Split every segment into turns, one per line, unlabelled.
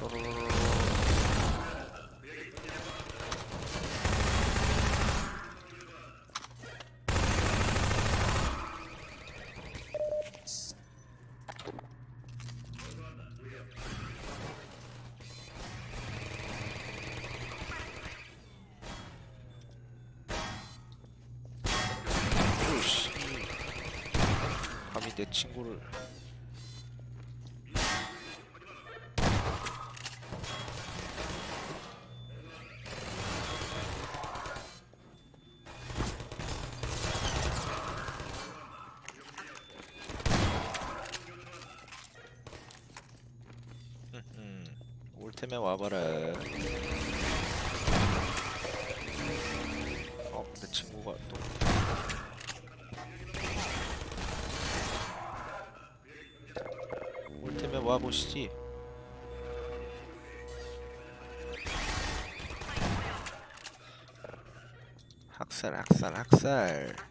감히 내 친구를 올 테면 와봐라 어, 내 친구가 또 올 테면 와보시지. 학살, 학살, 학살.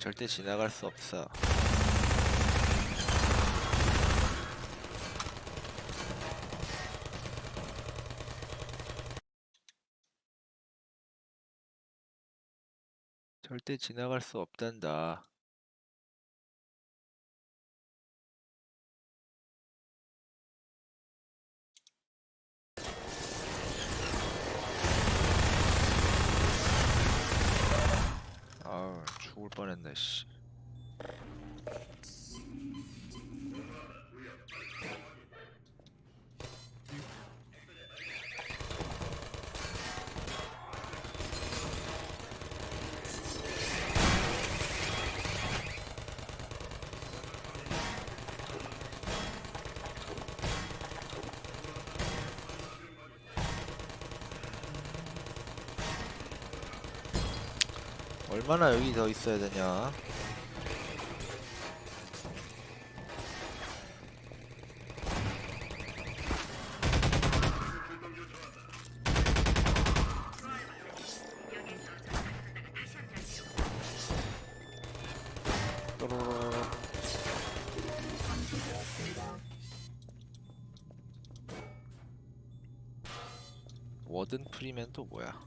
절대 지나갈 수 없어. 절대 지나갈 수 없단다. 볼 뻔했네 씨. 얼마나 여기 더 있어야 되냐? 워든 프리맨 또 뭐야?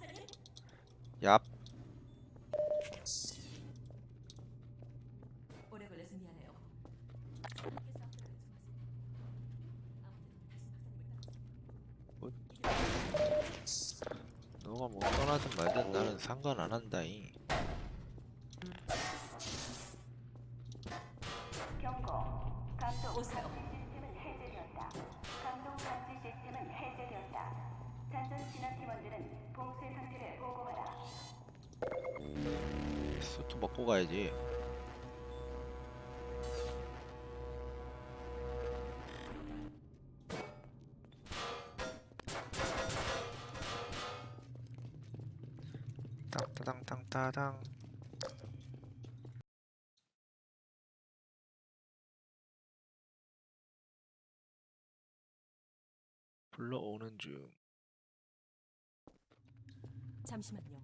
얍.
오래 걸려서 미안해요.
너가 뭐 떠나든 말든 나는 상관 안 한다잉.
경고. 감독
오세요.
감지 시스템은 감독 감지 시스템은 해제되었다. 잔존 진압 팀원들은 봉쇄 상태를 보고하라.
수트 먹고 가야지. 땅따당 땅따당. 중.
잠시만요.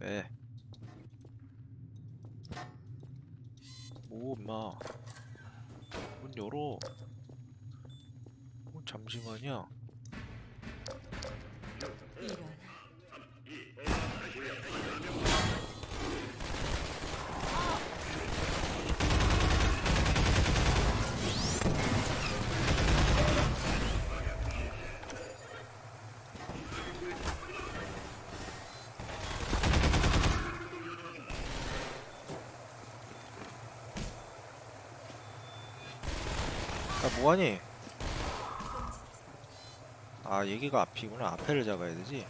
왜? 뭐 임마 문 열어 뭐 잠시만요 뭐하니? 아 얘기가 앞이구나. 앞에를 잡아야 되지.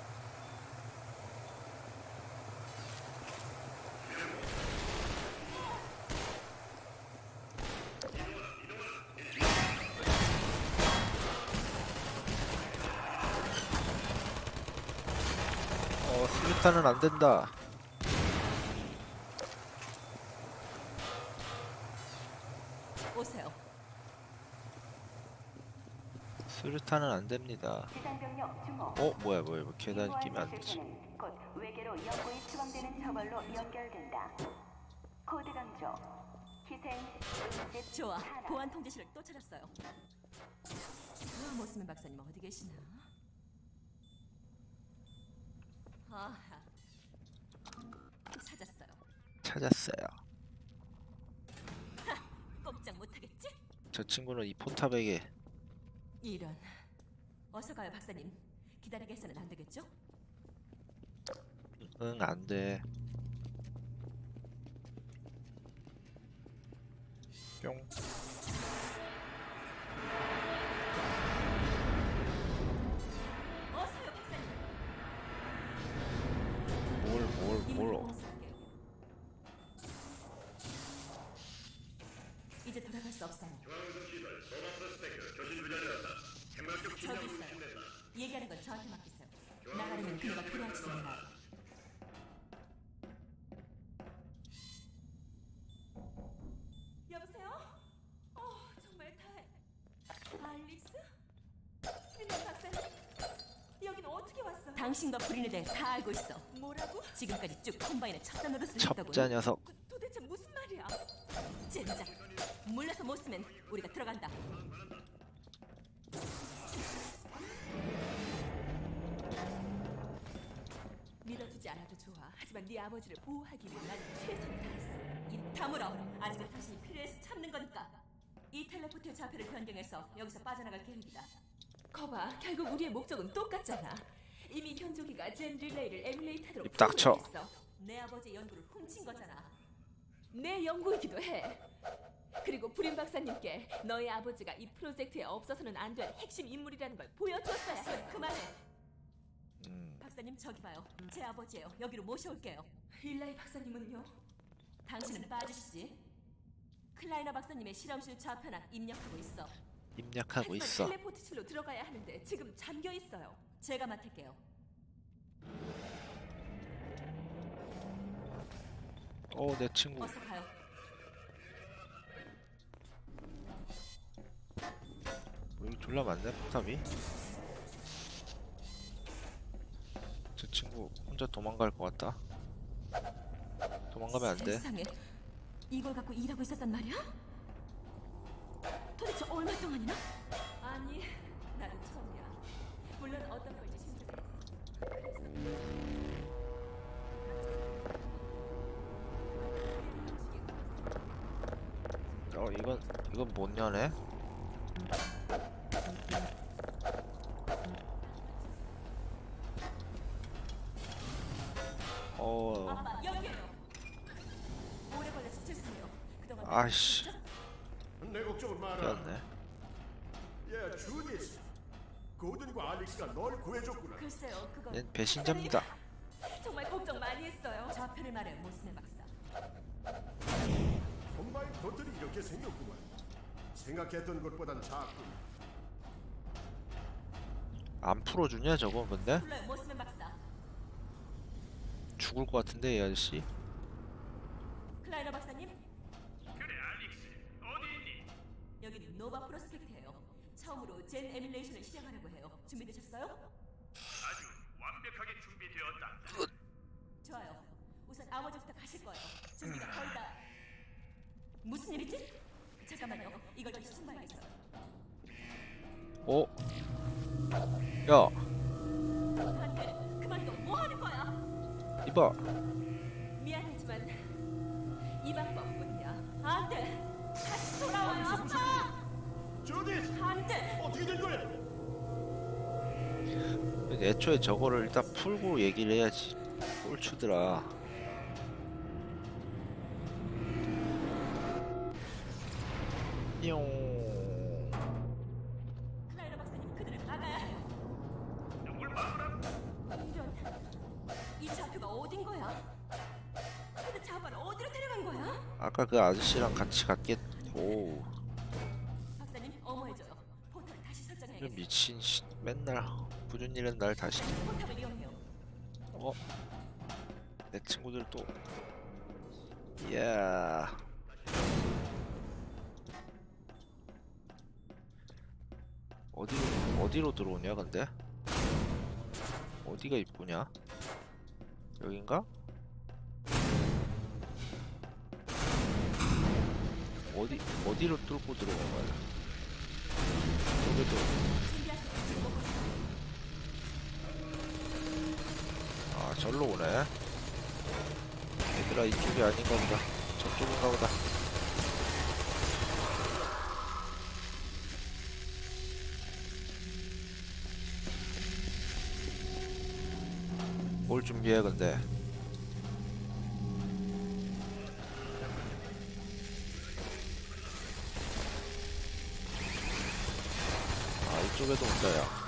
어 수류탄은 안된다.
오세요.
수류탄은 안 됩니다. 어 뭐야 뭐야 뭐 계단
이
끼면 안 되지.
좋아. 보안 통제실을 또 찾았어요. 아, 모스맨 박사님 어디 계시나? 아, 찾았어요.
찾았어요.
꼼짝 못하겠지?
저 친구는 이 포탑에게
이런. 어서 가요, 박사님. 기다리게 해서는 안 되겠죠?
응 안 돼. 뿅.
저한테 맡기세요. 나가려면 그녀가 필요할지도 몰라요. 여보세요? 어, 정말 다행. 알릭스? 트리너 박사님? 여기는 어떻게 왔어요? 당신과 불인에 대해 다 알고 있어. 뭐라고? 지금까지 쭉 콤바인의 첩자 노릇을 했다고.
첩자 녀석.
아버지를 보호하기 위해 난 최선을 다했어. 입 다물어. 아직은 당신이 필요해서 참는 거니까. 이 텔레포트 좌표를 변경해서 여기서 빠져나갈 계획이다. 거봐, 결국 우리의 목적은 똑같잖아. 이미 현조기가 젠 릴레이를 에뮬레이터로
입 닥쳐.
내 아버지의 연구를 훔친 거잖아. 내 연구이기도 해. 그리고 불임 박사님께 너희 아버지가 이 프로젝트에 없어서는 안 될 핵심 인물이라는 걸 보여줬어야 해. 그만해.
음.
박사님 저기 봐요. 제 아버지예요. 여기로 모셔올게요. 일라이 박사님은요? 당신은 빠지시지. 클라이너 박사님의 실험실 좌표나 입력하고 있어.
입력하고
하지만
있어.
텔레포트실로 들어가야 하는데 지금 잠겨 있어요. 제가 맡을게요.
어 내 친구.
어서 가요.
여기 졸라 많네 포탑이. 저 친구 혼자 도망갈 것 같다. 도망가면 안 돼.
세상에 이걸 갖고 일하고 있었단 말이야? 도대체 얼마 동안이나? 아니 나도 처음이야. 물론 어떤 걸지 신중해.
어 이건 이건 못 여네. 아이씨
내 걱정을 마라. 야, 주니스. 고든과 알릭스가 널 구해줬구나.
글쎄요 그건
얜 배신자입니다.
정말 걱정 많이 했어요. 좌표를 말해 모스네 박사.
정말 것들이 이렇게 생겼구만. 생각했던 것보단 작군.
안 풀어주냐 저거 근데
불러요 모스네 박사.
죽을 것 같은데 이 아저씨.
노바 프로스펙트예요. 처음으로 젠 에뮬레이션을 시작하려고 해요. 준비되셨어요?
아주 완벽하게 준비되었다.
좋아요. 우선 아버지부터 가실 거예요. 준비가 거의 다. 무슨 일이지? 잠깐만요. 이걸 다시 손봐야겠어요.
어? 야
안돼. 그만둬. 뭐 하는 거야?
이봐
미안하지만 이 방법뿐이야. 안 돼. 다시 돌아와요. 아빠.
주니스,
안돼.
어떻게 된 거야?
애초에 저거를 일단 풀고 얘기를 해야지 꼴추더라 띠용
클라이너 박사님 그들을 막아야 해요. 이런. 이 좌표가 어딘 거야? 도대체 아빠를 어디로 데려간 거야?
아까 그 아저씨랑 같이 갔겠 미친 씨 맨날 부준 일은 날 다시. 어? 내 친구들 또. 이야 어디로 어디로 들어오냐 근데? 어디가 이쁘냐? 여긴가? 어디 어디로 뚫고 들어온 거야? 여기도 절로 오네. 얘들아 이쪽이 아닌가 보다. 저쪽인가 보다. 뭘 준비해 근데? 아 이쪽에도 온다 야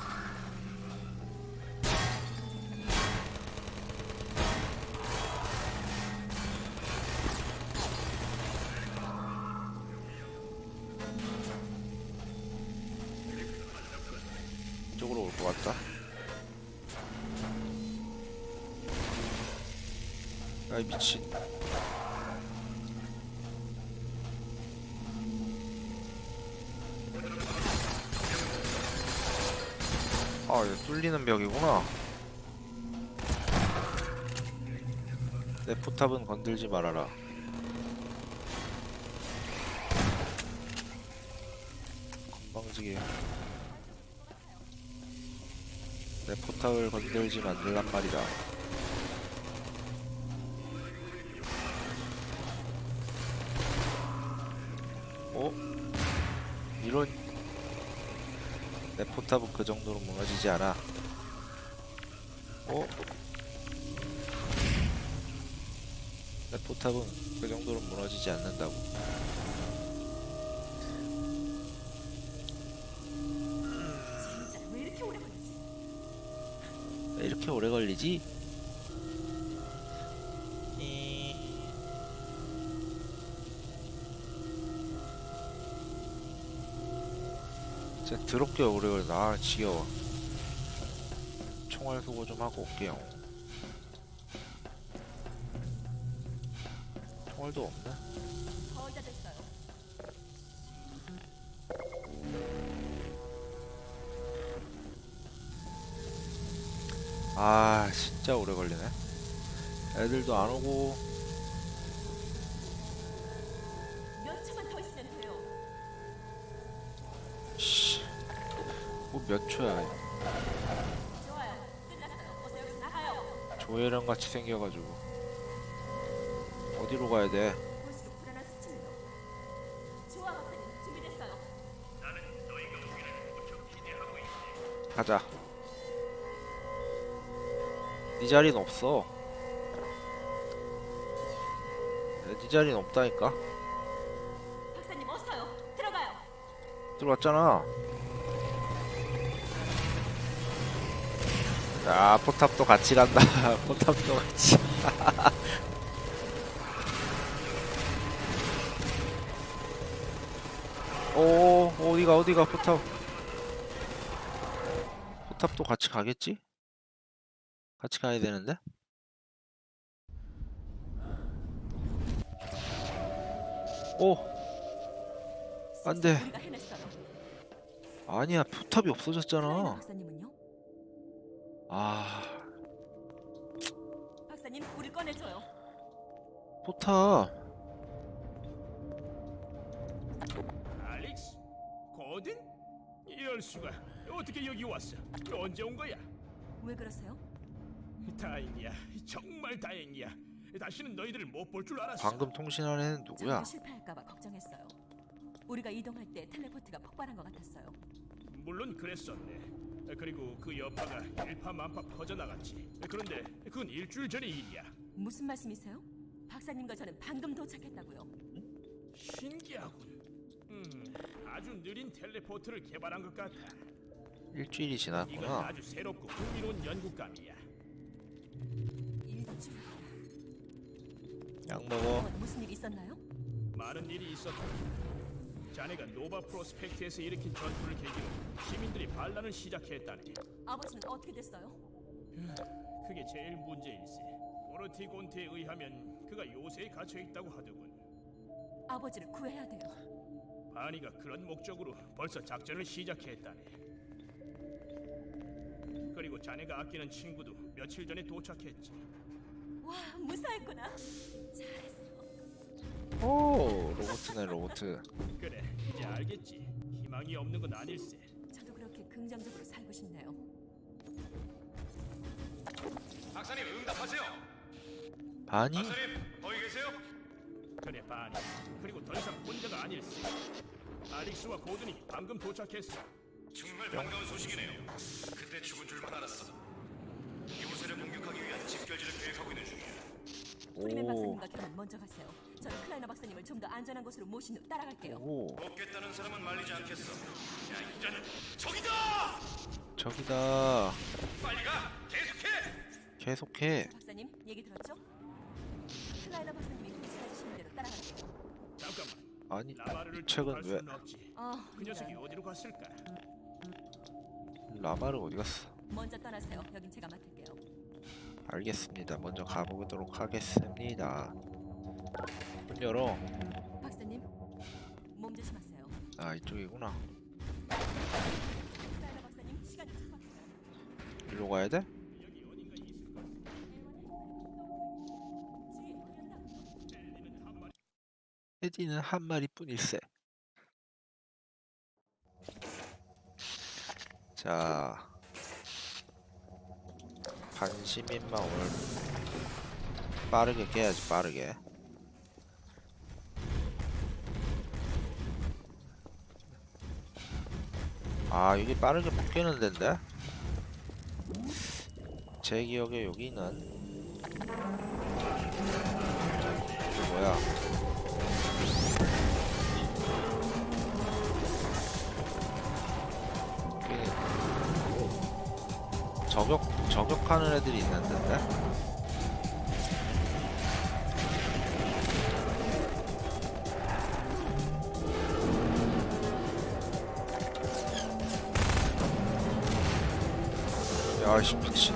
같다. 아이 미친. 아, 이거 뚫리는 벽이구나. 내 포탑은 건들지 말아라. 건방지게. 내 포탑을 건들지 만들란 말이다. 어? 이런 내 포탑은 그 정도로 무너지지 않아. 어? 내 포탑은 그 정도로 무너지지 않는다고.
이-
진짜 더럽게 오래 걸려. 아 지겨워. 총알 소고 좀 하고 올게요. 총알도 없네. 아 진짜 오래 걸리네. 애들도 안 오고
몇 초만 더 있으면 돼요.
씨. 뭐몇 초야. 조회령 같이 생겨가지고 어디로 가야 돼? 가자. 네 자리는 없어. 네 자리는 없다니까.
박사님 어서요. 들어가요.
들어왔잖아. 아 포탑도 같이 간다. 포탑도 같이. 오 어디가 어디가 포탑. 포탑도 같이 가겠지? 같이 가야 되는데? 오 안 돼. 아니야 포탑이 없어졌잖아. 아
박사님 우리 꺼내줘요.
포탑
알릭스? 고든? 이럴 수가. 어떻게 여기 왔어? 언제 온 거야?
왜 그러세요?
다행이야. 정말 다행이야. 다시는 너희들을 못 볼 줄 알았어.
방금 통신한 애는 누구야?
실패할까봐 걱정했어요. 우리가 이동할 때 텔레포트가 폭발한 것 같았어요.
물론 그랬었네. 그리고 그 여파가 일파만파 퍼져나갔지. 그런데 그건 일주일 전의 일이야.
무슨 말씀이세요? 박사님과 저는 방금 도착했다고요.
신기하군. 음, 아주 느린 텔레포트를 개발한 것 같아.
일주일이
이건
지났구나.
아주 새롭고 흥미로운 연구감이야.
일주.
약 먹어.
어, 무슨 일 있었나요?
많은 일이 있었다. 자네가 노바 프로스펙트에서 일으킨 전투를 계기로 시민들이 반란을 시작했다네.
아버지는 어떻게 됐어요?
그게 제일 문제일세. 오르티곤테에 의하면 그가 요새에 갇혀 있다고 하더군.
아버지를 구해야 돼요.
바니가 그런 목적으로 벌써 작전을 시작했다네. 그리고 자네가 아끼는 친구도 며칠 전에 도착했지.
와, 무사했구나. 잘했어.
오 로보트네 로보트.
그래, 이제 알겠지. 희망이 없는 건 아닐세.
저도 그렇게 긍정적으로 살고 싶네요.
박사님 응답하세요.
바니?
박사님 거기 계세요?
그래, 바니. 그리고 더 이상 혼자가 아닐세. 알릭스와 고든이 방금 도착했어.
정말 반가운 소식이네요. 그때 죽은 줄만 알았어. 공격하기 위한 집결지를 계획하고 있는 중이야.
프리맨
오.
박사님과 결혼 먼저 가세요. 저는 클라이너 박사님을 좀 더 안전한 곳으로 모신 후 따라갈게요.
오
먹겠다는 사람은 말리지 않겠어. 야 이자는 저기다!
저기다.
빨리 가! 계속해!
계속해.
박사님, 얘기 들었죠? 클라이너 박사님이 통치해 주시는 대로 따라갈게요.
잠깐만.
아니
라마르를
이 책은 갈왜
수는 없지.
아,
그 녀석이
이런.
어디로 갔을까?
라마르 어디 갔어?
먼저 떠나세요. 여긴 제가 맡을게요.
알겠습니다. 먼저 가보도록 하겠습니다. 문 열어.
박사님, 몸 조심하세요.
아 이쪽이구나. 일로 가야 돼? 헤디는 한 마리뿐일세. 자, 관심인 마을 빠르게 깨야지 빠르게. 아 여기 빠르게 못 깨는 데인데? 제 기억에 여기는 뭐야? 그 저격 저격하는 애들이 있는데? 야씨 미친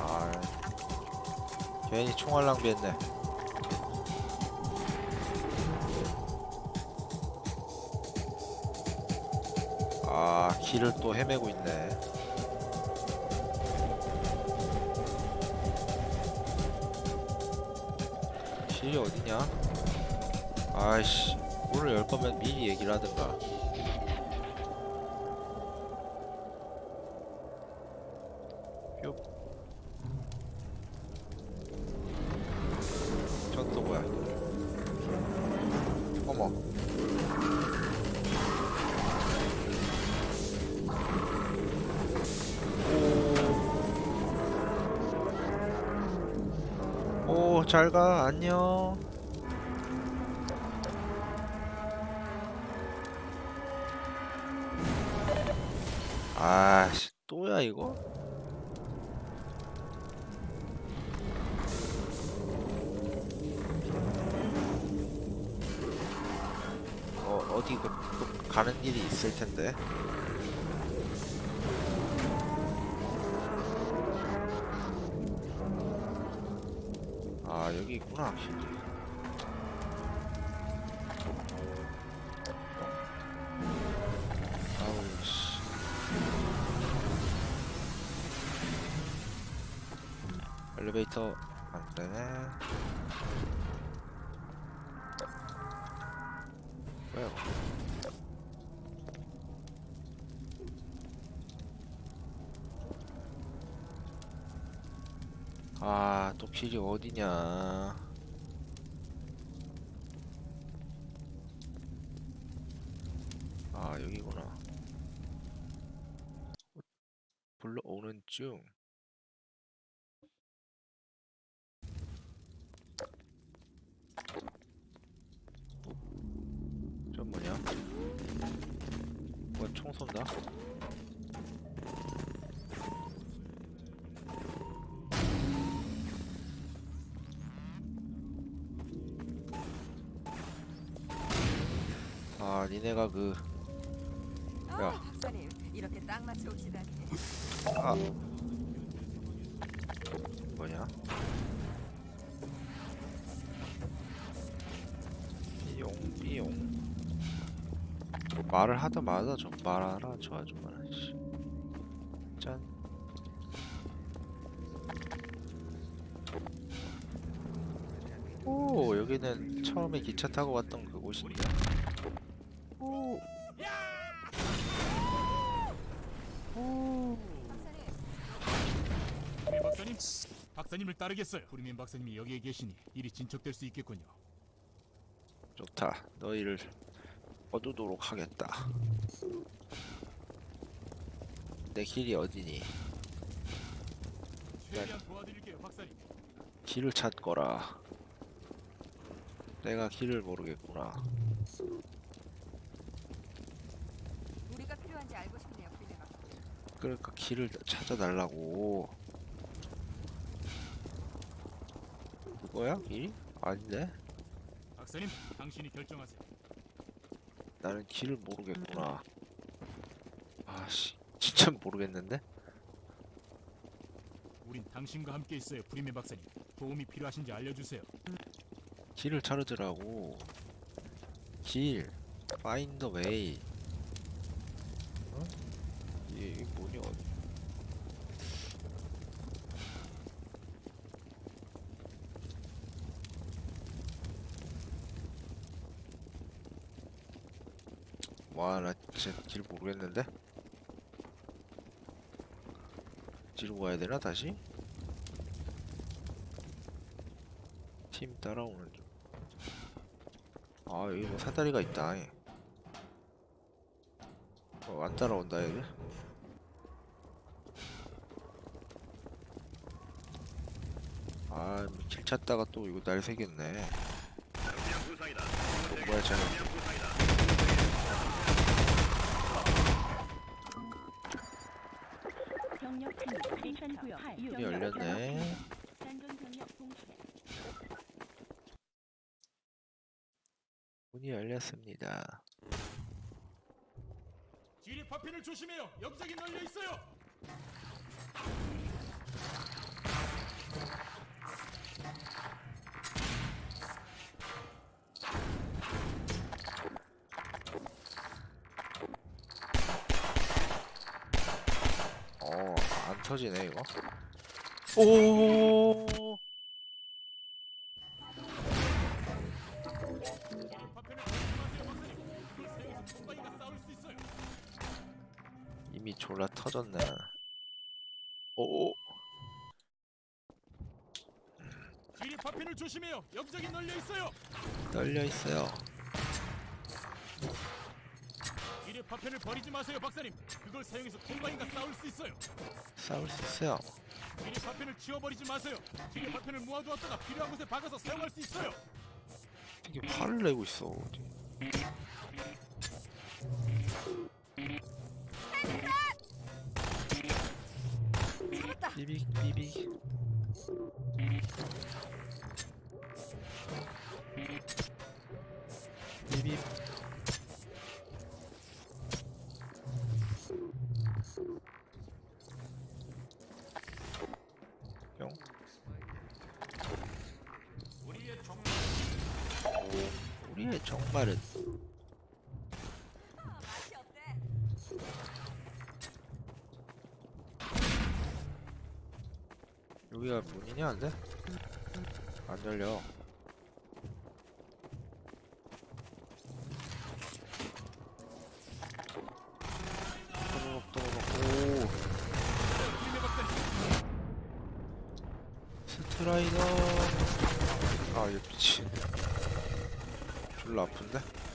아 괜히 총알 낭비했네 길을 또 헤매고 있네. 길이 어디냐? 아이씨 문을 열 거면 미리 얘기를 하든가 잘 가. 안녕. 엘리베이터 안 되네 이거 아, 또 길이 어디냐. 아, 여기구나. 불러오는 중. 아, 니네가 그
이렇게 딱 맞춰 오시다니.
아 뭐냐? 삐용 삐용 말을 하자마자 좀 말하라 저 아줌마는 씨. 짠 오, 여기는 처음에 기차 타고 왔던? 오. 오.
프리맨 박사님, 박사님을 따르겠어요. 프리맨 박사님이 여기에 계시니 일이 진척될 수 있겠군요.
좋다. 너희를 얻도록 하겠다. 내 길이 어디니?
최대한 도와드릴게요, 박사님.
길을 찾거라. 내가 길을 모르겠구나.
우리가 필요한지 알고 싶네요.
그러니까 길을 찾아달라고. 거야? 길이? 아닌데?
박사님, 당신이 결정하세요.
나는 길을 모르겠구나. 아씨, 진짜 모르겠는데?
우린 당신과 함께 있어요, 프리맨 박사님. 도움이 필요하신지 알려주세요.
길을 찾으라고. 길. Find the way. 어? 이게, 이게 뭐냐? 와, 나 진짜 길 모르겠는데? 뒤로 가야 되나, 다시? 팀 따라오는 중. 아 여기 뭐 사다리가 있다 예. 어, 안 따라온다 얘들 아길 찾다가 또 이거 날 새겼네
부상이다.
어, 뭐야 쟤는
병력 진입 생산 구역
문이 열렸네
단전 병력 동체
열렸습니다
지리 파편을 조심해요. 여기저기 널려 있어요.
어 안 터지네 이거 오 졸라 터졌네 오
지리 파편을 조심해요. 여기저기 널려 있어요.
널려 있어요
지리 파편을 버리지 마세요, 박사님. 그걸 사용해서 콤바이가 싸울 수 있어요.
싸울 수 있어요
지리 파편을 치워버리지 마세요. 지리 파편을 모아두었다가 필요한 곳에 박아서 사용할 수 있어요.
이게 화를 내고 있어 어디. 비비 비비. 비비. 뿅.
우리의 정
오, 우리의 정말은 문이냐 안돼? 안 열려 또로록 또로록 오. 스트라이더 아 이거 미친 졸라 아픈데?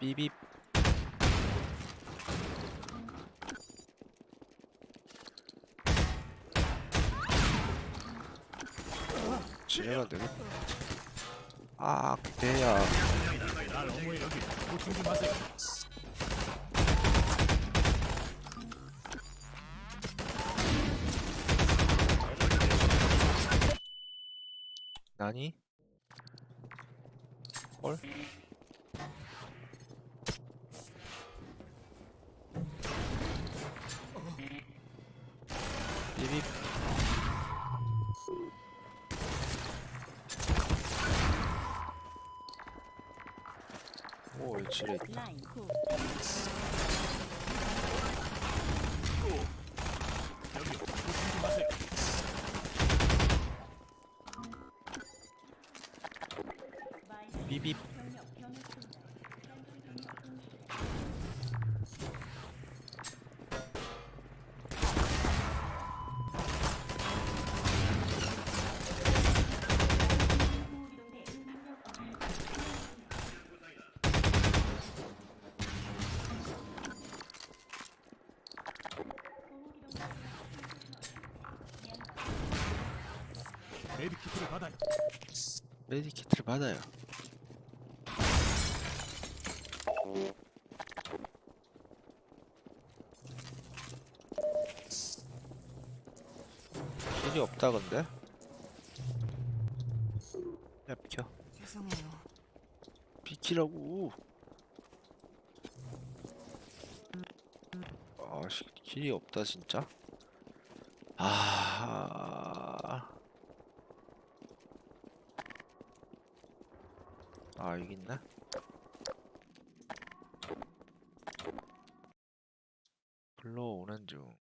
비비 지뢰가 되겠다 아 대야. 나니? 비비
병력 변화 중이다. 장전 병력 동시
메디 키트를 받아요.
메디키트를 받아요 없다 근데? 야 비켜.
죄송해요.
비키라고. 아씨 길이 없다 진짜. 아... 아 여기 있네 불러오는 중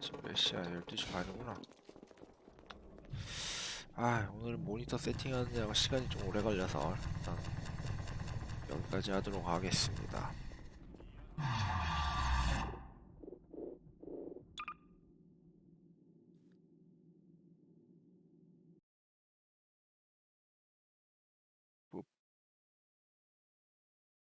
지금 몇 시야 12시 반이구나. 아 오늘 모니터 세팅하느냐고 시간이 좀 오래 걸려서 일단 여기까지 하도록 하겠습니다